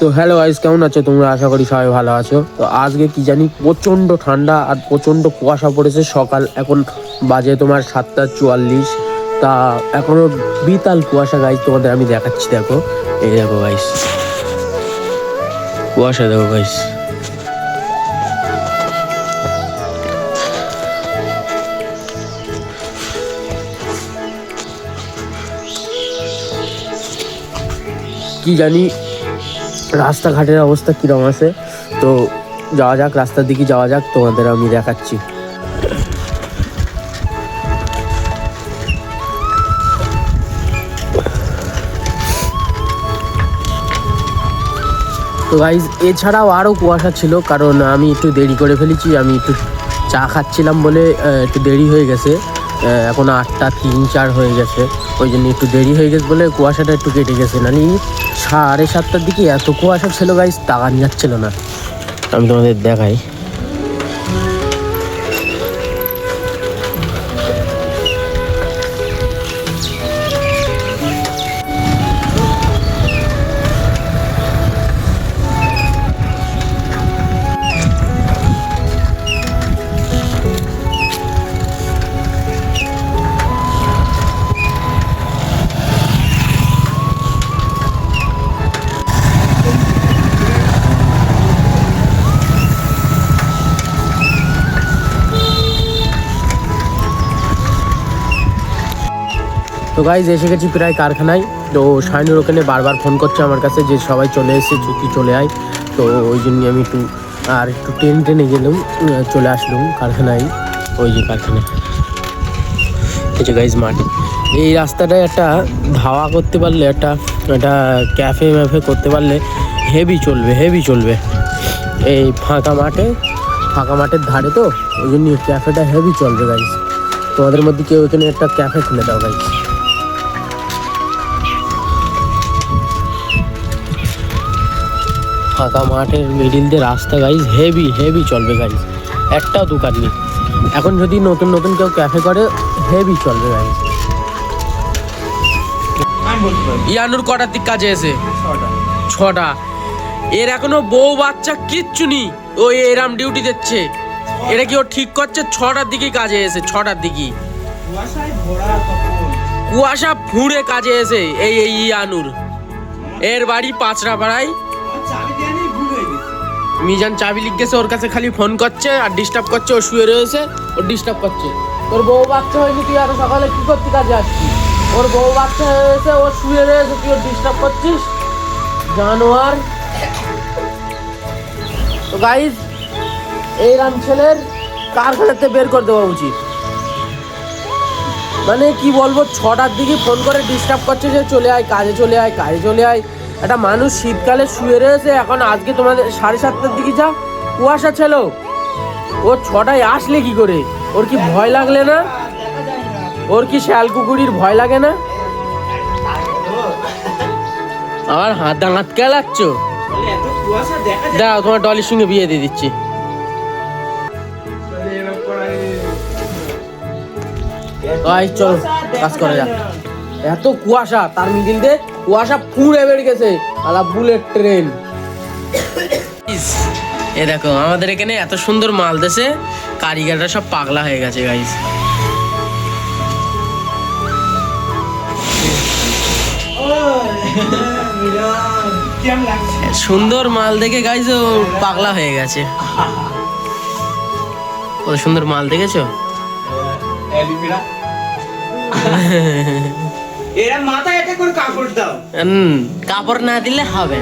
তো hello guys কেমন আছো? তোমরা আশা করি সবাই ভালো আছো। তো আজকে কি জানি প্রচণ্ড ঠান্ডা আর প্রচণ্ড কুয়াশা পড়েছে। সকাল এখন বাজে তোমার সাতটা চুয়াল্লিশ। তা এখনও বিতাল কুয়াশা গাইস তোমাদের আমি দেখাচ্ছি, দেখো। এই দেখো গাইস কুয়াশা দেখো গাইস কি জানি রাস্তাঘাটের অবস্থা কীরকম আছে? তো যাওয়া যাক, রাস্তার দিকে যাওয়া যাক, তোমাদের আমি দেখাচ্ছি। তো গাইজ এছাড়াও আরও কুয়াশা ছিল, কারণ আমি একটু দেরি করে ফেলেছি, আমি একটু চা খাচ্ছিলাম বলে একটু দেরি হয়ে গেছে। এখন আটটা তিন চার হয়ে গেছে। ওই জন্য একটু দেরি হয়ে গেছে বলে কুয়াশাটা একটু কেটে গেছে। নানি, সাড়ে সাতটার দিকে এত কুয়াশা ছিল গাইজ তাকান যাচ্ছিল না। আমি তোমাদের দেখাই। তো গাইজ এসে গেছি প্রায় কারখানায়। তো শাইনুর ওখানে বারবার ফোন করছে আমার কাছে যে সবাই চলে এসে চুক্তি চলে আয়। তো ওই জন্য আমি একটু, আর একটু ট্রেন টেনে গেলাম চলে আসলাম কারখানায়, ওই যে কারখানায়। এই গাইজ মাঠ। এই রাস্তাটায় একটা ধাওয়া করতে পারলে, একটা একটা ক্যাফে ম্যাফে করতে পারলে হেভি চলবে হেভি চলবে। এই ফাঁকা মাঠে, ফাঁকা মাঠের ধারে তো, ওই জন্য ক্যাফেটা হেভি চলবে গাইজ তোমাদের মধ্যে কেউ এখানে একটা ক্যাফে খুলে দাও গাইজ ফাঁকা মাঠের মিডিল দিয়ে রাস্তা গাইজ হেভি হেভি চলবে গাইজ একটাও দোকান নেই। এখন যদি নতুন নতুন কেউ ক্যাফে করে হেভি চলবে গাইজ ইয়ানুর কটার দিক কাজে এসে? ছটা। এর এখনও বউ বাচ্চা কিচ্ছু নেই। ও এরাম ডিউটি দিচ্ছে। এটা কি ও ঠিক করছে? ছটার দিকে কাজে এসে ছটার দিকে কুয়াশা ফুঁড়ে কাজে এসে এই এই ইয়ানুর। এর বাড়ি পাঁচরা পাড়ায় মিজান চাবি লিখ গেছে, ওর কাছে খালি ফোন করছে আর ডিস্টার্ব করছে, ও শুয়ে রয়েছে, ও ডিস্টার্ব করছে। তোর বউ বাচ্চা হয়নি তুই আর সকালে কি করতে কাজে আসছিস? ওর বউ বাচ্চা হয়েছে, ও শুয়ে রয়েছে, তুই ওর ডিস্টার্ব করছিস? জানোয়ার। তো গাইজ এই রাম ছেলের কারখানাতে বের করে দেওয়া উচিত? মানে কি বলব, ছটার দিকে ফোন করে ডিস্টার্ব করছে যে চলে আয়, কাজে চলে আয়, কাজে চলে আয়। একটা মানুষ শীতকালে শুয়ে রয়েছে, এখন আজকে তোমাদের সাড়ে সাতটার দিকে যা কুয়াশা ছিল। ও ছটায় আসলে কি করে? ওর কি ভয় লাগলে না? ওর কি শ্যাল কুকুরির ভয় লাগে না? আমার হাত দাঁত কেলাচ্ছ দাও, তোমার ডলির সঙ্গে বিয়ে দিয়ে দিচ্ছি। চলো, কাজ করা যাক। এত কুয়াশা, তার মিডিল দিয়ে কুয়াশা পুড়ে বেড়ে গেছে আলা বুলেট ট্রেন এ দেখো আমাদের এখানে এত সুন্দর মাল দেশে কারিগররা সব পাগলা হয়ে গেছে গাইস সুন্দর মাল দেখে গাইস ও পাগলা হয়ে গেছে কত সুন্দর মাল দেখেছ এরা মাথায় একটা করে কাপড় দাও। হুম, কাপড় না দিলে হবে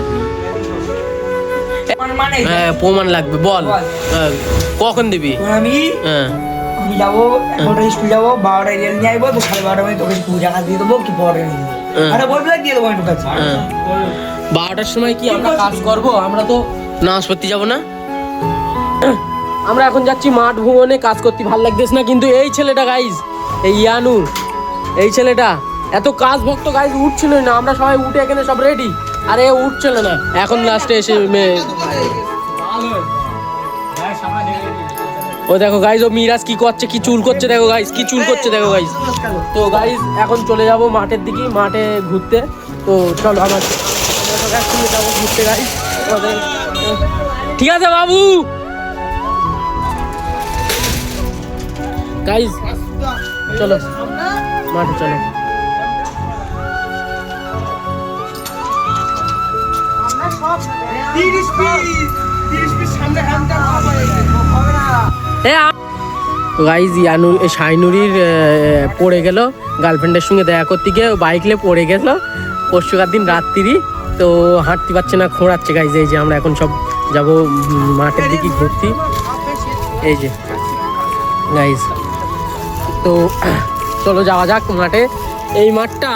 মানে হ্যাঁ প্রমাণ লাগবে বল। হ্যাঁ, কখন দিবি? আমি হ্যাঁ। আমি যাব এগারোটা স্কুল যাব বারোটায় রেল নিয়ে আসব তো সাড়ে বারোটা তোকে স্কুল টাকা দিয়ে দেবো কি পরে হ্যাঁ। আরে বলবে দিয়ে দেবো একটু কাছে হ্যাঁ। বারোটার সময় কি আমরা কাজ করব? আমরা তো নামাজ পড়তে যাব না? আমরা এখন যাচ্ছি মাঠ ভুবনে কাজ করতে। ভালো লাগতেছ না কিন্তু এই ছেলেটা গাইজ এই ইয়ানুর এই ছেলেটা। এত কাজ ভক্ত গাইজ উঠছিল না, আমরা সবাই উঠে এখানে সব রেডি আরে উঠছিল না। এখন লাস্টে এসে মে- ও দেখো গাইজ ও মিরাজ কি করছে, কি চুল করছে দেখো গাইজ কি চুল করছে দেখো গাইজ তো গাইজ এখন চলে যাব মাঠের দিকে, মাঠে ঘুরতে। তো চলো আমার ঘুরতে গাই ঠিক আছে বাবু। গাইজ চলো। মাঠে চলো। তো গাইজ ইয়ানু শাইনুরির পড়ে গেল। গার্লফ্রেন্ডের সঙ্গে দেখা করতে গিয়ে বাইক নিয়ে পড়ে গেল। পরশুকার দিন রাত্রি তো হাঁটতে পারছে না, খোঁড়াচ্ছে গাইজ এই যে আমরা এখন সব যাব মাঠের দিকে ঘুরতে। এই যে গাইজ তো, চলো যাওয়া যাক মাঠে। এই মাঠটা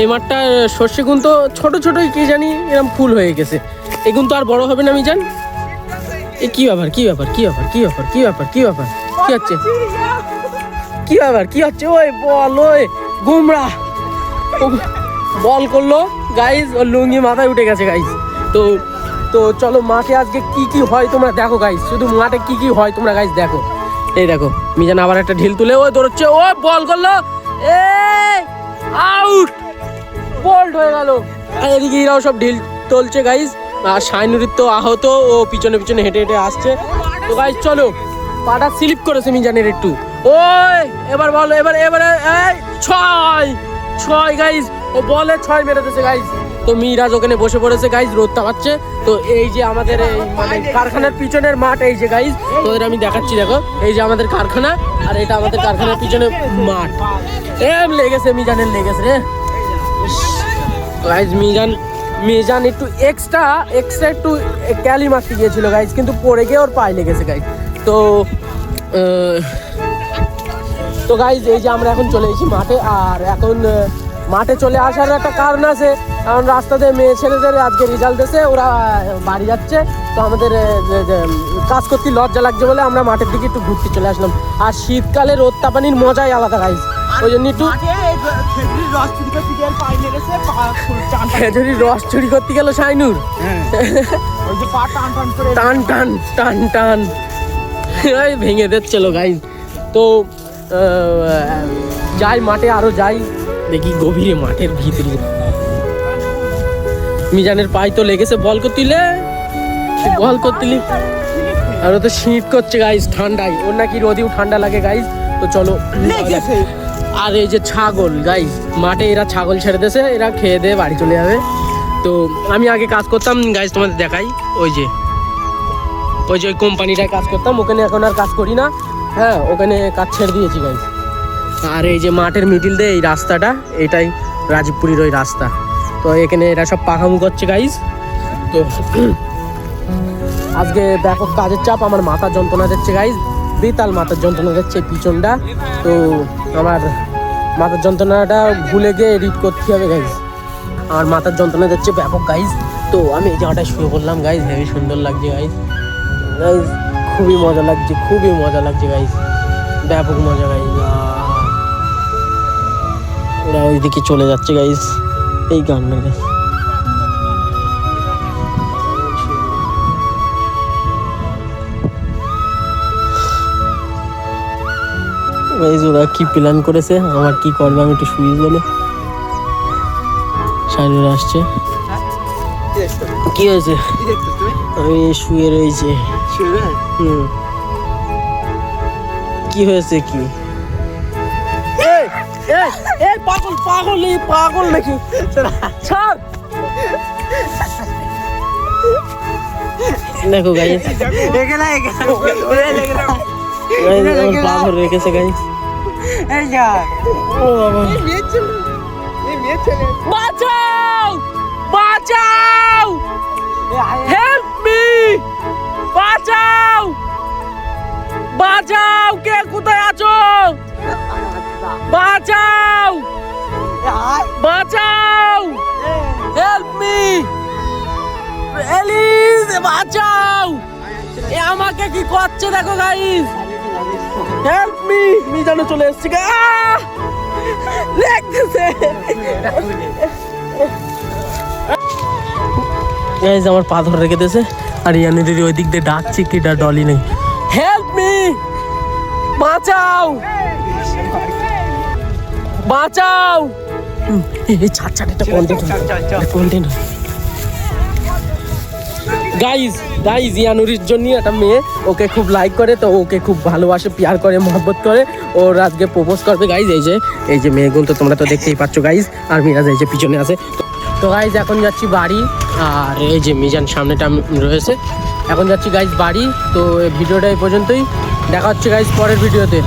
এই মাঠটা সর্ষে গুণ তো ছোট ছোটই, কি জানি এরকম ফুল হয়ে গেছে। এগুন তো আর বড় হবে না, মিজান। এ, কি ব্যাপার কি ব্যাপার কি ব্যাপার কি ব্যাপার কি ব্যাপার কি ব্যাপার? কি হচ্ছে? কি ব্যাপার, কি হচ্ছে? ওই বল, ওই গুমরা। বল করল গাইজ ওর লুঙ্গি মাথায় উঠে গেছে গাইজ তো তো চলো মাঠে আজকে কি কি হয় তোমরা দেখো গাইজ শুধু মাঠে কি কি হয় তোমরা গাইজ দেখো। এই দেখো, মিজান আবার একটা ঢিল তুলে, ওই দৌড়চ্ছে ও বল করল এ আউট বোল্ড হয়ে গেল। এদিকে এরাও সব ঢিল তুলছে গাইজ আর শাইনুরির তো আহত, ও পিছনে পিছনে হেঁটে হেঁটে আসছে। তো গাইজ চলো, পাটা স্লিপ করেছে মিজানের একটু। ওই, এবার বলো, এবার, এবারে, এই, ছয় ছয় গাইজ ও বলে ছয় মেরে দিয়েছে গাইজ তো মিরাজ ওখানে বসে পড়েছে গাইজ রোদ তাকাচ্ছে তো এই যে আমাদের এই মানে কারখানার পিছনের মাঠ, এই যে গাইজ তোদের আমি দেখাচ্ছি, দেখো। এই যে আমাদের কারখানা, আর এটা আমাদের কারখানার পিছনে মাঠ। এম, লেগেছে, মিজানের লেগেছে রে। গাইজ মিজান মিজান একটু এক্সট্রা এক্সট্রা একটু ক্যালি মারতে গিয়েছিল গাইজ কিন্তু পড়ে গিয়ে ওর পায়ে লেগেছে গাইজ তো তো গাইজ এই যে আমরা এখন চলে এসেছি মাঠে, আর এখন মাঠে চলে আসার একটা কারণ আছে। কারণ রাস্তাতে মেয়ে ছেলেদের আজকে রেজাল্ট এসে ওরা বাড়ি যাচ্ছে। তো আমাদের কাজ করতে লজ্জা লাগছে বলে আমরা মাঠের দিকে একটু ঘুরতে চলে আসলাম। আর শীতকালে রোদ তাপানির মজাই আলাদা গাইজ ওই জন্য একটু খেজুরি রস চুরি করতে গেল শাইনুর। টান টান টান টান ভেঙে দিচ্ছিল গাই তো যাই মাঠে আরও যাই। দেখি গভীরে মাঠের ভিতরে। মিজানের পায়ে তো লেগেছে বল করতিলে বল করতিলি আর ও তো শীত করছে গাইজ ঠান্ডায়। ওর নাকি রোদেও ঠান্ডা লাগে গাইজ তো চলো। আর এই যে ছাগল গাইজ মাঠে এরা ছাগল ছেড়ে দিয়েছে, এরা খেয়ে দিয়ে বাড়ি চলে যাবে। তো আমি আগে কাজ করতাম গাইজ তোমাদের দেখাই, ওই যে ওই যে ওই কোম্পানিটায় কাজ করতাম, ওখানে এখন আর কাজ করি না। হ্যাঁ ওখানে কাজ ছেড়ে দিয়েছি গাইজ আর এই যে মাঠের মিডিল দিয়ে এই রাস্তাটা, এটাই রাজীবপুরীর ওই রাস্তা। তো এখানে এরা সব পাখামু করছে গাইজ তো আজকে ব্যাপক কাজের চাপ, আমার মাথা যন্ত্রণা দিচ্ছে গাইজ বেতাল মাথার যন্ত্রণা দিচ্ছে পিছনটা। তো আমার মাথার যন্ত্রণাটা ভুলে গিয়ে এডিট করতে হবে গাইজ আর মাথার যন্ত্রণা যাচ্ছে ব্যাপক গাইজ তো আমি এই জায়গাটায় শুয়ে পড়লাম গাইজ হ্যাঁ সুন্দর লাগছে গাইজ গাইজ খুবই মজা লাগছে, খুবই মজা লাগছে গাইজ ব্যাপক মজা গাইজ ওরা ওইদিকে চলে যাচ্ছে গাইজ এই গান মেরে ওরা কি প্ল্যান করেছে আমার কি করবে আমি একটু শুয়ে বলে শাইনুর আসছে। কি হয়েছে? আমি শুয়ে রয়েছে। হুম। কি হয়েছে কি? পাগল পাগল এই পাগল নাকি? ছাড়। দেখো গাই পাগল রেখেছে গাই ও বাবা। বাঁচাও! বাঁচাও! হেল্প মি বাঁচাও! বাঁচাও! কে কোথায় আছো? বাঁচাও! বাঁচাও! হেল্প মি এলিস বাঁচাও! এ আমাকে কি করছে দেখো গাইস হেল্প মি মিজানো চলে এসেছে! লেগতেছে গাইস আমার পা ধরে রেখে দিয়েছে। আর ইয়ানি দিদি ওই দিক দিয়ে ডাকছে কি ডলি নেই। হেল্প মি বাঁচাও! বাঁচাও! এই এই ছাড় ছাড় এটা কন্টেন্ট কন্টেন্ট গাইজ গাইজ ইয়ানুরির জন্য একটা মেয়ে। ওকে খুব লাইক করে, তো ওকে খুব ভালোবাসে পিয়ার করে, মহব্বত করে। ওর আজকে প্রপোজ করবে গাইজ এই যে এই যে মেয়েগুলো তো তোমরা তো দেখতেই পাচ্ছ গাইজ আর মিরাজ এই যে পিছনে আছে। তো গাইজ এখন যাচ্ছি বাড়ি, আর এই যে মিজান সামনেটা রয়েছে। এখন যাচ্ছি গাইজ বাড়ি, তো ভিডিওটা এই পর্যন্তই। দেখা হচ্ছে গাইজ পরের ভিডিওতে।